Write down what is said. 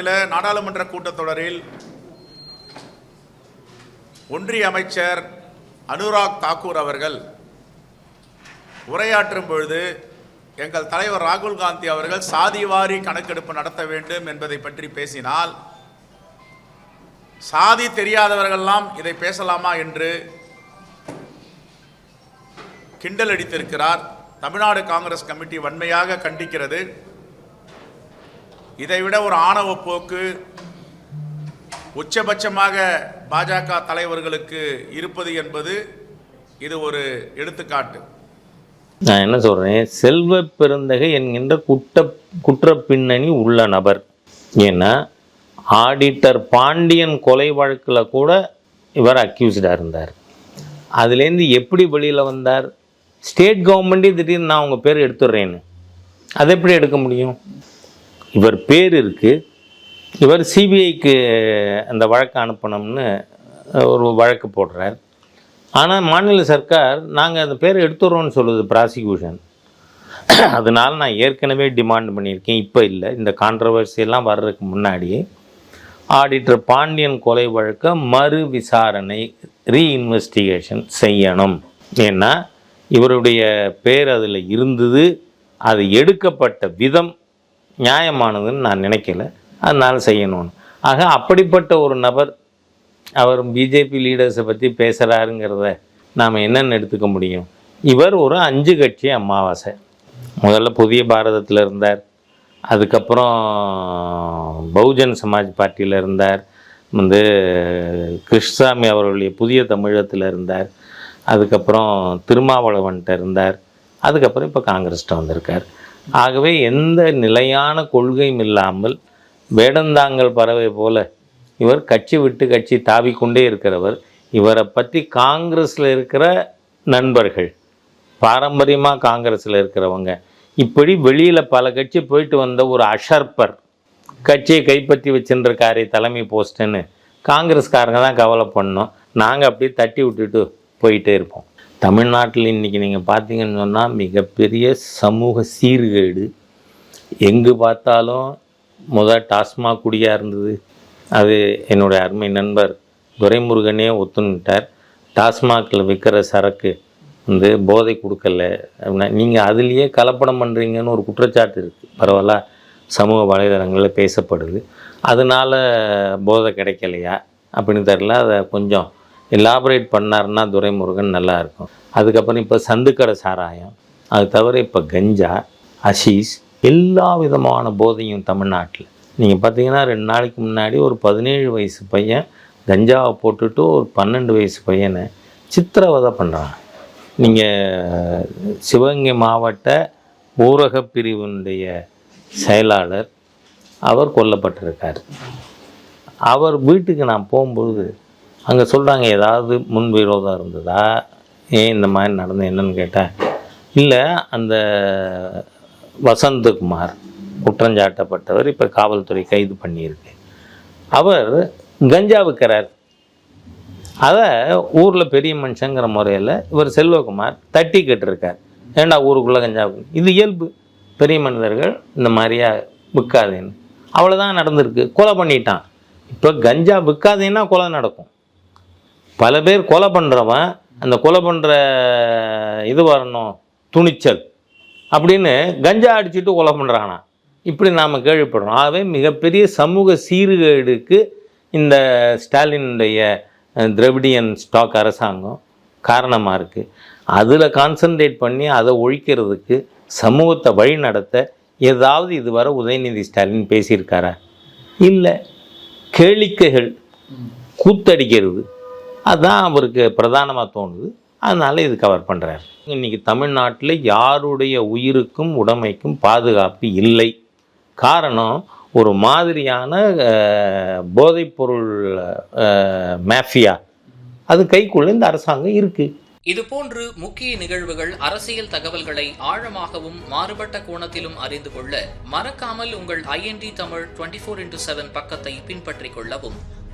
நாடாளுமன்ற கூட்டத்தொடரில் ஒன்றிய அமைச்சர் அனுராக் தாக்கூர் அவர்கள் உரையாற்றும் பொழுது எங்கள் தலைவர் ராகுல் காந்தி அவர்கள் சாதிவாரி கணக்கெடுப்பு நடத்த வேண்டும் என்பதை பற்றி பேசினால் சாதி தெரியாதவர்கள்லாம் இதை பேசலாமா என்று கிண்டல் அடித்திருக்கிறார். தமிழ்நாடு காங்கிரஸ் கமிட்டி வன்மையாக கண்டிக்கிறது. இதைவிட ஒரு ஆணவ போக்கு உச்சபட்சமாக பாஜக தலைவர்களுக்கு இருப்பது என்பது இது ஒரு எடுத்துக்காட்டு. நான் என்ன சொல்கிறேன் செல்வ பெருந்தகை என்கின்ற குற்ற குற்ற பின்னணி உள்ள நபர். ஏன்னா ஆடிட்டர் பாண்டியன் கொலை வழக்கில் கூட இவர் அக்யூஸ்டாக இருந்தார். அதுலேருந்து எப்படி வெளியில் வந்தார்? ஸ்டேட் கவர்மெண்ட்டே திடீர்னு நான் உங்கள் பேர் எடுத்துடுறேன்னு அதை எப்படி எடுக்க முடியும்? இவர் பேர் இருக்குது இவர் சிபிஐக்கு அந்த வழக்கு அனுப்பணும்னு ஒரு வழக்கு போடுறார். ஆனால் மாநில சர்க்கார் நாங்கள் அந்த பேரை எடுத்துடுறோம்னு சொல்லுது ப்ராசிக்யூஷன் அதனால் நான் ஏற்கனவே டிமாண்ட் பண்ணியிருக்கேன். இப்போ இல்லை. இந்த கான்ட்ரவர்சியெல்லாம் வர்றதுக்கு முன்னாடியே ஆடிட்டர் பாண்டியன் கொலை வழக்க மறு விசாரணை ரீஇன்வெஸ்டிகேஷன் செய்யணும். ஏன்னா இவருடைய பேர் அதில் இருந்தது. அது எடுக்கப்பட்ட விதம் நியாயமானதுன்னு நான் நினைக்கல. அதனால் செய்யணும்னு. ஆக அப்படிப்பட்ட ஒரு நபர் அவர் பிஜேபி லீடர்ஸை பற்றி பேசுகிறாருங்கிறத நாம் என்னென்னு எடுத்துக்க முடியும்? இவர் ஒரு அஞ்சு கட்சி அமாவாசை. முதல்ல புதிய பாரதத்தில் இருந்தார். அதுக்கப்புறம் பகுஜன் சமாஜ் பார்ட்டியில் இருந்தார். வந்து கிருஷ்ணசாமி அவர்களுடைய புதிய தமிழகத்தில் இருந்தார். அதுக்கப்புறம் திருமாவளவன்கிட்ட இருந்தார். அதுக்கப்புறம் இப்போ காங்கிரஸ்கிட்ட வந்திருக்கார். ஆகவே எந்த நிலையான கொள்கையும் இல்லாமல் வேடந்தாங்கல் பறவை போல இவர் கட்சி விட்டு கட்சி தாவிக்கொண்டே இருக்கிறவர். இவரை பற்றி காங்கிரஸில் இருக்கிற நண்பர்கள் பாரம்பரியமாக காங்கிரஸில் இருக்கிறவங்க இப்படி வெளியில் பல கட்சி போயிட்டு வந்த ஒரு அஷர்பர் கட்சியை கைப்பற்றி வச்சுருக்காரு தலைமை போஸ்ட்டுன்னு காங்கிரஸ்காரங்க தான் கவலை பண்ணோம். நாங்கள் அப்படியே தட்டி விட்டுட்டு போயிட்டே இருப்போம். தமிழ்நாட்டில் இன்றைக்கி நீங்கள் பார்த்தீங்கன்னு சொன்னால் மிகப்பெரிய சமூக சீர்கேடு. எங்கு பார்த்தாலும் முதல் டாஸ்மாக் குடியாக இருந்தது. அது என்னுடைய அருமை நண்பர் துரைமுருகனே ஒத்துணுட்டார் டாஸ்மாகில் விற்கிற சரக்கு வந்து போதை கொடுக்கல அப்படின்னா நீங்கள் அதுலேயே கலப்படம் பண்ணுறீங்கன்னு ஒரு குற்றச்சாட்டு இருக்குது பரவாயில்ல சமூக வலைதளங்களில் பேசப்படுது. அதனால போதை கிடைக்கலையா அப்படின்னு தெரில அதை கொஞ்சம் எலாபரேட் பண்ணாருன்னா துரைமுருகன் நல்லாயிருக்கும் அதுக்கப்புறம் இப்போ சந்துக்கடை சாராயம் அது தவிர இப்போ கஞ்சா அஷீஸ் எல்லா விதமான போதையும் தமிழ்நாட்டில். நீங்கள் பார்த்தீங்கன்னா ரெண்டு நாளைக்கு முன்னாடி ஒரு பதினேழு வயசு பையன் கஞ்சாவை போட்டுட்டு ஒரு பன்னெண்டு வயசு பையனை சித்திரவதை பண்ணுறான் நீங்கள் சிவகங்கை மாவட்ட ஊரக பிரிவினுடைய செயலாளர் அவர் கொல்லப்பட்டிருக்கார். அவர் வீட்டுக்கு நான் போகும்போது அங்கே சொல்கிறாங்க ஏதாவது முன்விரோதம் இருந்ததா? ஏன் இந்த மாதிரி நடந்து என்னன்னு கேட்டேன் இல்லை அந்த வசந்தகுமார் குற்றஞ்சாட்டப்பட்டவர் இப்போ காவல்துறை கைது பண்ணியிருக்கு. அவர் கஞ்சா விற்கிறார். அதை ஊரில் பெரிய மனுஷங்கிற முறையில் இவர் செல்வகுமார் தட்டி கேட்டிருக்கார் ஏண்டா ஊருக்குள்ளே கஞ்சா இது இயல்பு. பெரிய மனிதர்கள் இந்த மாதிரியா விற்காதேன்னு. அவ்வளோதான் நடந்திருக்கு. கொலை பண்ணிட்டான். இப்போ கஞ்சா விற்காதேன்னா கொலை நடக்கும். பல பேர் கொலை பண்ணுறவன் அந்த கொலை பண்ணுற இது வரணும் துணிச்சல் அப்படின்னு கஞ்சா அடிச்சுட்டு கொலை பண்ணுறானா இப்படி நாம் கேள்விப்படுறோம். ஆகவே மிகப்பெரிய சமூக சீர்கேடுக்கு இந்த ஸ்டாலினுடைய திராவிடியன் ஸ்டாக் அரசாங்கம் காரணமாக இருக்குது அதில் கான்சன்ட்ரேட் பண்ணி அதை ஒழிக்கிறதுக்கு சமூகத்தை வழி நடத்த ஏதாவது இதுவரை உதயநிதி ஸ்டாலின் பேசியிருக்காரா? இல்லை. கேளிக்கைகள் கூத்தடிக்கிறது. அதுதான் அவருக்கு பிரதானமாக தோணுது. அதனால் இது கவர் பண்ணுறாரு இன்றைக்கி தமிழ்நாட்டில் யாருடைய உயிருக்கும் உடைமைக்கும் பாதுகாப்பு இல்லை. காரணம் ஒரு மாதிரியான போதைப்பொருள் மேஃபியா மாஃபியா அது கைக்குள்ள இந்த அரசாங்கம் இருக்குது இதுபோன்று முக்கிய நிகழ்வுகள் அரசியல் தகவல்களை ஆழமாகவும் மாறுபட்ட கோணத்திலும் அறிந்து கொள்ள மறக்காமல் உங்கள் IND Tamil twenty four into seven பக்கத்தை பின்பற்றிக் கொள்ளவும்.